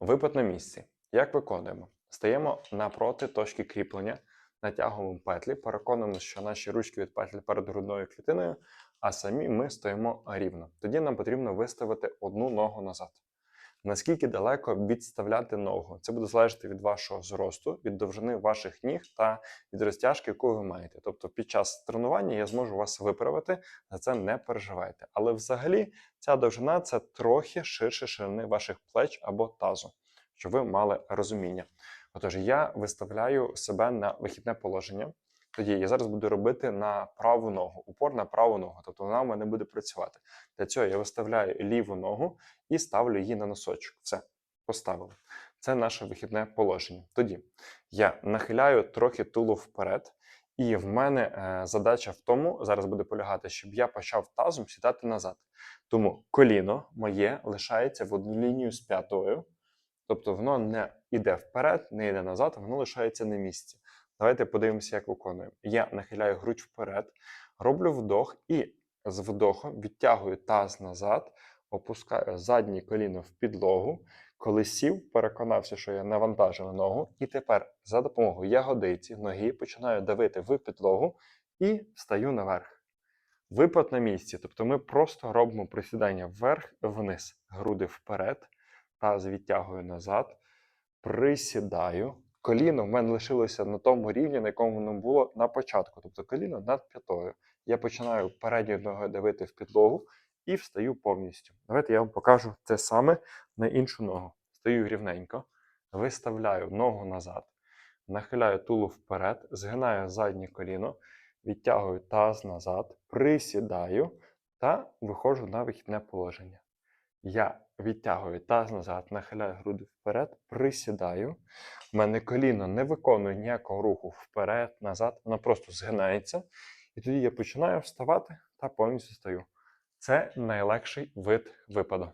Випад на місці. Як виконуємо? Стаємо напроти точки кріплення, натягуємо петлі, переконуємося, що наші ручки від петлі перед грудною клітиною, а самі ми стоїмо рівно. Тоді нам потрібно виставити одну ногу назад. Наскільки далеко відставляти ногу? Це буде залежати від вашого зросту, від довжини ваших ніг та від розтяжки, яку ви маєте. Тобто під час тренування я зможу вас виправити, за це не переживайте. Але взагалі ця довжина це трохи ширше ширини ваших плеч або тазу, щоб ви мали розуміння. Отож, я виставляю себе на вихідне положення. Тоді я зараз буду робити на праву ногу, упор на праву ногу, тобто вона в мене буде працювати. Для цього я виставляю ліву ногу і ставлю її на носочок. Все, поставили. Це наше вихідне положення. Тоді я нахиляю трохи тулу вперед, і в мене е, задача в тому зараз буде полягати, щоб я почав тазом сідати назад. Тому коліно моє лишається в одну лінію з п'ятою, тобто воно не йде вперед, не йде назад, воно лишається на місці. Давайте подивимося, як виконуємо. Я нахиляю грудь вперед, роблю вдох і з вдохом відтягую таз назад, опускаю заднє коліно в підлогу. Коли сів, переконався, що я навантажив ногу, і тепер за допомогою ягодиці ноги починаю давити в підлогу і встаю наверх. Випад на місці. Тобто ми просто робимо присідання вверх-вниз, груди вперед, таз відтягую назад, присідаю. Коліно в мене лишилося на тому рівні, на якому воно було на початку. Тобто коліно над п'ятою. Я починаю передньою ногою давити в підлогу і встаю повністю. Давайте я вам покажу це саме на іншу ногу. Стою рівненько, виставляю ногу назад, нахиляю тулу вперед, згинаю заднє коліно, відтягую таз назад, присідаю та виходжу на вихідне положення. Я відтягую таз назад, нахиляю груди вперед, присідаю. У мене коліно не виконує ніякого руху вперед, назад, воно просто згинається. І тоді я починаю вставати та повністю стою. Це найлегший вид випаду.